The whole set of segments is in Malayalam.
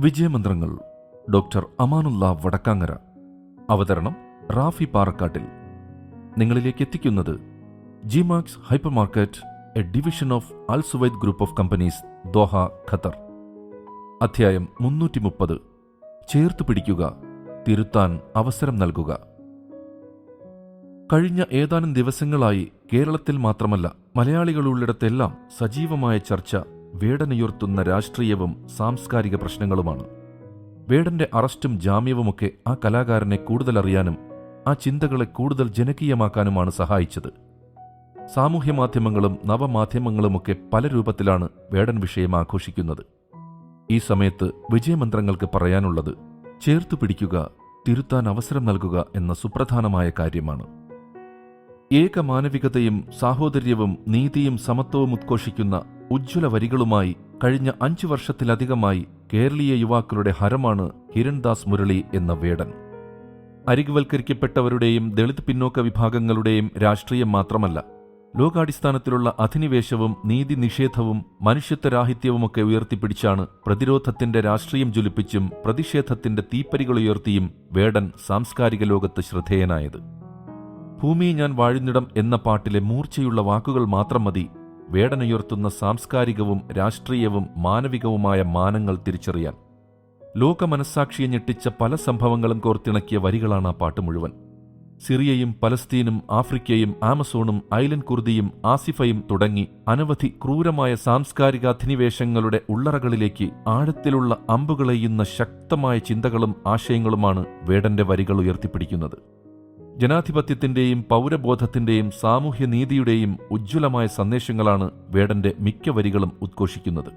വിജയമന്ത്രങ്ങൾ ഡോക്ടർ അമാനുല്ല വടക്കാങ്ങര. അവതരണം റാഫി പാറക്കാട്ടിൽ. നിങ്ങളിലേക്ക് എത്തിക്കുന്നത് Gmax hypermarket a division of Al Suwaid group of companies Doha Qatar. അധ്യായം മുന്നൂറ്റി മുപ്പത് ചേർത്തു പിടിക്കുക തിരുത്താൻ അവസരം നൽകുക. കഴിഞ്ഞ ഏതാനും ദിവസങ്ങളായി കേരളത്തിൽ മാത്രമല്ല മലയാളികളുള്ളിടത്തെല്ലാം സജീവമായ ചർച്ച വേടനുയർത്തുന്ന രാഷ്ട്രീയവും സാംസ്കാരിക പ്രശ്നങ്ങളുമാണ്. വേടന്റെ അറസ്റ്റും ജാമ്യവുമൊക്കെ ആ കലാകാരനെ കൂടുതൽ അറിയാനും ആ ചിന്തകളെ കൂടുതൽ ജനകീയമാക്കാനുമാണ് സഹായിച്ചത്. സാമൂഹ്യ മാധ്യമങ്ങളും നവമാധ്യമങ്ങളുമൊക്കെ പല രൂപത്തിലാണ് വേടൻ വിഷയം ആഘോഷിക്കുന്നത്. ഈ സമയത്ത് വിജയമന്ത്രങ്ങൾക്ക് പറയാനുള്ളത് ചേർത്തു പിടിക്കുക തിരുത്താൻ അവസരം നൽകുക എന്ന സുപ്രധാനമായ കാര്യമാണ്. ഏകമാനവികതയും സാഹോദര്യവും നീതിയും സമത്വവും ഉദ്ഘോഷിക്കുന്ന ഉജ്ജ്വല വരികളുമായി കഴിഞ്ഞ അഞ്ചു വർഷത്തിലധികമായി കേരളീയ യുവാക്കളുടെ ഹരമാണ് ഹിരൺദാസ് മുരളി എന്ന വേടൻ. അരികുവൽക്കരിക്കപ്പെട്ടവരുടെയും ദളിത് പിന്നോക്ക വിഭാഗങ്ങളുടെയും രാഷ്ട്രീയം മാത്രമല്ല ലോകാടിസ്ഥാനത്തിലുള്ള അധിനിവേശവും നീതി നിഷേധവും മനുഷ്യത്വരാഹിത്യവുമൊക്കെ ഉയർത്തിപ്പിടിച്ചാണ് പ്രതിരോധത്തിന്റെ രാഷ്ട്രീയം ജ്വലിപ്പിച്ചും പ്രതിഷേധത്തിന്റെ തീപ്പരികളുയർത്തിയും വേടൻ സാംസ്കാരിക ലോകത്ത് ശ്രദ്ധേയനായത്. ഭൂമി ഞാൻ വാഴുന്നിടം എന്ന പാട്ടിലെ മൂർച്ചയുള്ള വാക്കുകൾ മാത്രം മതി. വേടനുയർത്തുന്ന സാംസ്കാരികവും രാഷ്ട്രീയവും മാനവികവുമായ മാനങ്ങൾ തിരിച്ചറിയാൻ. ലോക മനസ്സാക്ഷിയെ ഞെട്ടിച്ച പല സംഭവങ്ങളും കോർത്തിണക്കിയ വരികളാണ് ആ പാട്ട് മുഴുവൻ. സിറിയയും പലസ്തീനും ആഫ്രിക്കയും ആമസോണും ഐലൻഡ് കുർദിയും ആസിഫയും തുടങ്ങി അനവധി ക്രൂരമായ സാംസ്കാരിക അധിനിവേശങ്ങളുടെ ഉള്ളറകളിലേക്ക് ആഴത്തിലുള്ള അമ്പുകളെയ്യുന്ന ശക്തമായ ചിന്തകളും ആശയങ്ങളുമാണ് വേടന്റെ വരികൾ ഉയർത്തിപ്പിടിക്കുന്നത്. ജനാധിപത്യത്തിന്റെയും പൗരബോധത്തിന്റെയും സാമൂഹ്യനീതിയുടെയും ഉജ്ജ്വലമായ സന്ദേശങ്ങളാണ് വേടന്റെ മിക്ക വരികളും ഉദ്ഘോഷിക്കുന്നത്.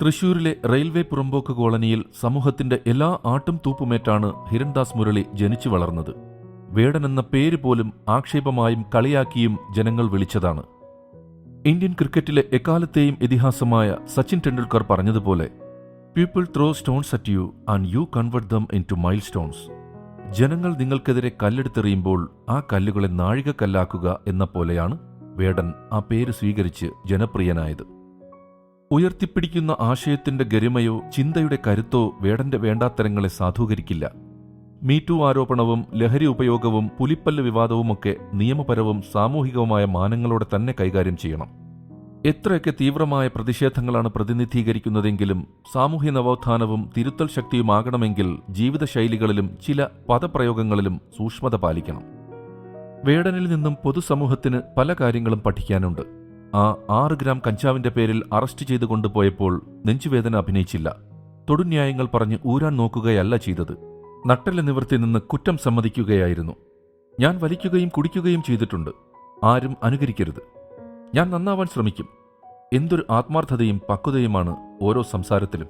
തൃശൂരിലെ റെയിൽവേ പുറമ്പോക്ക് കോളനിയിൽ സമൂഹത്തിന്റെ എല്ലാ ആട്ടും തൂപ്പുമേറ്റാണ് ഹിരൺദാസ് മുരളി ജനിച്ചു വളർന്നത്. വേടൻ എന്ന പേര് പോലും ആക്ഷേപമായും കളിയാക്കിയും ജനങ്ങൾ വിളിച്ചതാണ്. ഇന്ത്യൻ ക്രിക്കറ്റിലെ എക്കാലത്തെയും ഇതിഹാസമായ സച്ചിൻ ടെണ്ടുൽക്കർ പറഞ്ഞതുപോലെ people throw stones at you and you convert them into milestones ജനങ്ങൾ നിങ്ങൾക്കെതിരെ കല്ലെടുത്തെറിയുമ്പോൾ ആ കല്ലുകളെ നാഴികക്കല്ലാക്കുക എന്ന പോലെയാണ് വേടൻ ആ പേര് സ്വീകരിച്ച് ജനപ്രിയനായത്. ഉയർത്തിപ്പിടിക്കുന്ന ആശയത്തിന്റെ ഗരിമയോ ചിന്തയുടെ കരുത്തോ വേടന്റെ വേണ്ടാത്തരങ്ങളെ സാധൂകരിക്കില്ല. മീറ്റു ആരോപണവും ലഹരി ഉപയോഗവും പുലിപ്പല്ല് വിവാദവുമൊക്കെ നിയമപരവും സാമൂഹികവുമായ മാനങ്ങളോടെ തന്നെ കൈകാര്യം ചെയ്യണം. എത്രയൊക്കെ തീവ്രമായ പ്രതിഷേധങ്ങളാണ് പ്രതിനിധീകരിക്കുന്നതെങ്കിലും സാമൂഹ്യ നവോത്ഥാനവും തിരുത്തൽ ശക്തിയുമാകണമെങ്കിൽ ജീവിതശൈലികളിലും ചില പദപ്രയോഗങ്ങളിലും സൂക്ഷ്മത പാലിക്കണം. വേടനിൽ നിന്നും പൊതുസമൂഹത്തിന് പല കാര്യങ്ങളും പഠിക്കാനുണ്ട്. ആ ആറ് ഗ്രാം കഞ്ചാവിന്റെ പേരിൽ അറസ്റ്റ് ചെയ്തു കൊണ്ടുപോയപ്പോൾ നെഞ്ചുവേദന അഭിനയിച്ചില്ല. തൊടുന്യായങ്ങൾ പറഞ്ഞ് ഊരാൻ നോക്കുകയല്ല ചെയ്തത്. നട്ടല നിവർത്തി നിന്ന് കുറ്റം സമ്മതിക്കുകയായിരുന്നു. ഞാൻ വലിക്കുകയും കുടിക്കുകയും ചെയ്തിട്ടുണ്ട്. ആരും അനുകരിക്കരുത്. ഞാൻ നന്നാവാൻ ശ്രമിക്കും. എന്തൊരു ആത്മാർത്ഥതയും പക്വതയുമാണ് ഓരോ സംസാരത്തിലും.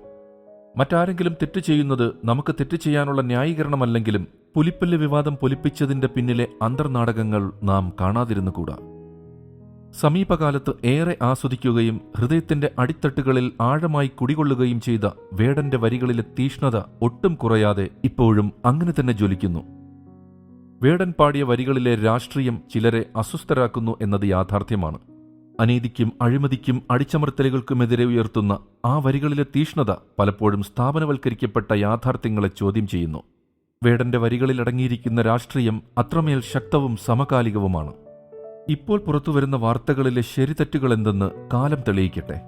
മറ്റാരെങ്കിലും തെറ്റ് ചെയ്യുന്നത് നമുക്ക് തെറ്റ് ചെയ്യാനുള്ള ന്യായീകരണമല്ലെങ്കിലും പുലിപ്പല്ല് വിവാദം പൊലിപ്പിച്ചതിന്റെ പിന്നിലെ അന്തർനാടകങ്ങൾ നാം കാണാതിരുന്നുകൂടാ. സമീപകാലത്ത് ഏറെ ആസ്വദിക്കുകയും ഹൃദയത്തിന്റെ അടിത്തട്ടുകളിൽ ആഴമായി കുടികൊള്ളുകയും ചെയ്ത വേടന്റെ വരികളിലെ തീഷ്ണത ഒട്ടും കുറയാതെ ഇപ്പോഴും അങ്ങനെ തന്നെ ജ്വലിക്കുന്നു. വേടൻ പാടിയ വരികളിലെ രാഷ്ട്രീയം ചിലരെ അസ്വസ്ഥരാക്കുന്നു എന്നത് യാഥാർത്ഥ്യമാണ്. അനീതിക്കും അഴിമതിക്കും അടിച്ചമർത്തലുകൾക്കുമെതിരെ ഉയർത്തുന്ന ആ വരികളിലെ തീഷ്ണത പലപ്പോഴും സ്ഥാപനവൽക്കരിക്കപ്പെട്ട യാഥാർത്ഥ്യങ്ങളെ ചോദ്യം ചെയ്യുന്നു. വേടന്റെ വരികളിൽ അടങ്ങിയിരിക്കുന്ന രാഷ്ട്രീയം അത്രമേൽ ശക്തവും സമകാലികവുമാണ്. ഇപ്പോൾ പുറത്തുവരുന്ന വാർത്തകളിലെ ശരിതെറ്റുകൾ എന്തെന്ന് കാലം തെളിയിക്കട്ടെ.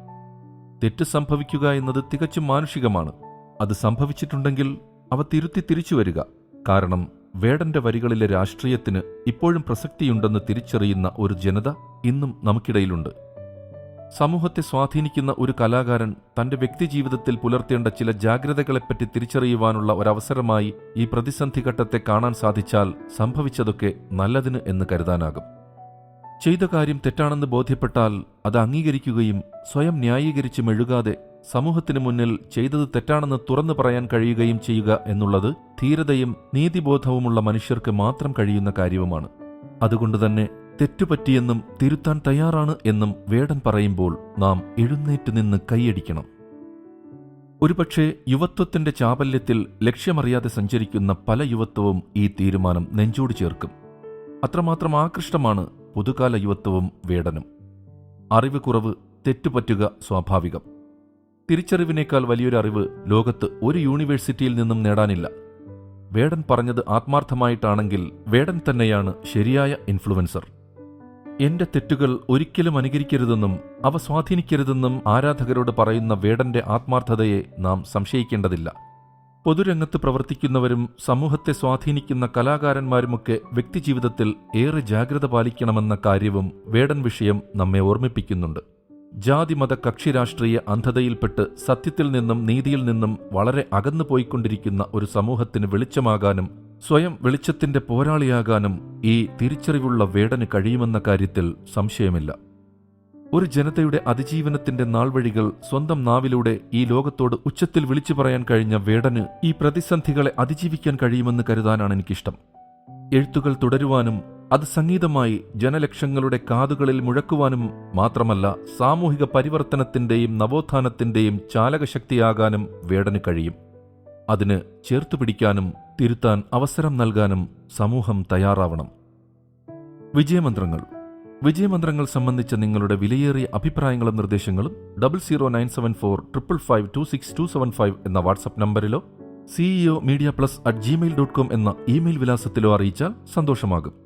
തെറ്റ് സംഭവിക്കുക എന്നത് തികച്ചും മാനുഷികമാണ്. അത് സംഭവിച്ചിട്ടുണ്ടെങ്കിൽ അവ തിരുത്തി തിരിച്ചു വരിക കാരണം വേടന്റെ വരികളിലെ രാഷ്ട്രീയത്തിന് ഇപ്പോഴും പ്രസക്തിയുണ്ടെന്ന് തിരിച്ചറിയുന്ന ഒരു ജനത ഇന്നും നമുക്കിടയിലുണ്ട്. സമൂഹത്തെ സ്വാധീനിക്കുന്ന ഒരു കലാകാരൻ തന്റെ വ്യക്തിജീവിതത്തിൽ പുലർത്തേണ്ട ചില ജാഗ്രതകളെപ്പറ്റി തിരിച്ചറിയുവാനുള്ള ഒരവസരമായി ഈ പ്രതിസന്ധി ഘട്ടത്തെ കാണാൻ സാധിച്ചാൽ സംഭവിച്ചതൊക്കെ നല്ലതിന് എന്ന് കരുതാനാകും. ചെയ്ത കാര്യം തെറ്റാണെന്ന് ബോധ്യപ്പെട്ടാൽ അത് അംഗീകരിക്കുകയും സ്വയം ന്യായീകരിച്ച് മെഴുകാതെ സമൂഹത്തിനു മുന്നിൽ ചെയ്തത് തെറ്റാണെന്ന് തുറന്നു പറയാൻ കഴിയുകയും ചെയ്യുക എന്നുള്ളത് ധീരതയും നീതിബോധവുമുള്ള മനുഷ്യർക്ക് മാത്രം കഴിയുന്ന കാര്യവുമാണ്. അതുകൊണ്ടുതന്നെ തെറ്റുപറ്റിയെന്നും തിരുത്താൻ തയ്യാറാണ് എന്നും വേടൻ പറയുമ്പോൾ നാം എഴുന്നേറ്റ് നിന്ന് കൈയടിക്കണം. ഒരുപക്ഷെ യുവത്വത്തിന്റെ ചാപല്യത്തിൽ ലക്ഷ്യമറിയാതെ സഞ്ചരിക്കുന്ന പല യുവത്വവും ഈ തീരുമാനം നെഞ്ചോട് ചേർക്കും. അത്രമാത്രം ആകൃഷ്ടമാണ് പുതുകാല യുവത്വവും വേടനും. അറിവ് കുറവ് തെറ്റുപറ്റുക സ്വാഭാവികം. തിരിച്ചറിവിനേക്കാൾ വലിയൊരു അറിവ് ലോകത്ത് ഒരു യൂണിവേഴ്സിറ്റിയിൽ നിന്നും നേടാനില്ല. വേടൻ പറഞ്ഞത് ആത്മാർത്ഥമായിട്ടാണെങ്കിൽ വേടൻ തന്നെയാണ് ശരിയായ ഇൻഫ്ലുവൻസർ. എന്റെ തെറ്റുകൾ ഒരിക്കലും അനുകരിക്കരുതെന്നും അവ സ്വാധീനിക്കരുതെന്നും ആരാധകരോട് പറയുന്ന വേടന്റെ ആത്മാർത്ഥതയെ നാം സംശയിക്കേണ്ടതില്ല. പൊതുരംഗത്ത് പ്രവർത്തിക്കുന്നവരും സമൂഹത്തെ സ്വാധീനിക്കുന്ന കലാകാരന്മാരുമൊക്കെ വ്യക്തിജീവിതത്തിൽ ഏറെ ജാഗ്രത പാലിക്കണമെന്ന കാര്യവും വേടൻ വിഷയം നമ്മെ ഓർമ്മിപ്പിക്കുന്നുണ്ട്. ജാതിമത കക്ഷി രാഷ്ട്രീയ അന്ധതയിൽപ്പെട്ട് സത്യത്തിൽ നിന്നും നീതിയിൽ നിന്നും വളരെ അകന്നു പോയിക്കൊണ്ടിരിക്കുന്ന ഒരു സമൂഹത്തിന് വെളിച്ചമാകാനും സ്വയം വെളിച്ചത്തിന്റെ പോരാളിയാകാനും ഈ തിരിച്ചറിവുള്ള വേടന് കഴിയുമെന്ന കാര്യത്തിൽ സംശയമില്ല. ഒരു ജനതയുടെ അതിജീവനത്തിന്റെ നാൾവഴികൾ സ്വന്തം നാവിലൂടെ ഈ ലോകത്തോട് ഉച്ചത്തിൽ വിളിച്ചു പറയാൻ കഴിഞ്ഞ വേടന് ഈ പ്രതിസന്ധികളെ അതിജീവിക്കാൻ കഴിയുമെന്ന് കരുതാനാണ് എനിക്കിഷ്ടം. എഴുത്തുകൾ തുടരുവാനും അത് സംഗീതമായി ജനലക്ഷങ്ങളുടെ കാതുകളിൽ മുഴക്കുവാനും മാത്രമല്ല സാമൂഹിക പരിവർത്തനത്തിന്റെയും നവോത്ഥാനത്തിന്റെയും ചാലകശക്തിയാകാനും വേടന് കഴിയും. അതിന് ചേർത്തുപിടിക്കാനും തിരുത്താൻ അവസരം നൽകാനും സമൂഹം തയ്യാറാവണം. വിജയമന്ത്രങ്ങൾ. വിജയമന്ത്രങ്ങൾ സംബന്ധിച്ച നിങ്ങളുടെ വിലയേറിയ അഭിപ്രായങ്ങളും നിർദ്ദേശങ്ങളും double zero nine seven four triple five two six two seven five എന്ന WhatsApp നമ്പറിലോ CEO media plus at Gmail dot com എന്ന ഇമെയിൽ വിലാസത്തിലോ അറിയിച്ചാൽ സന്തോഷമാകും.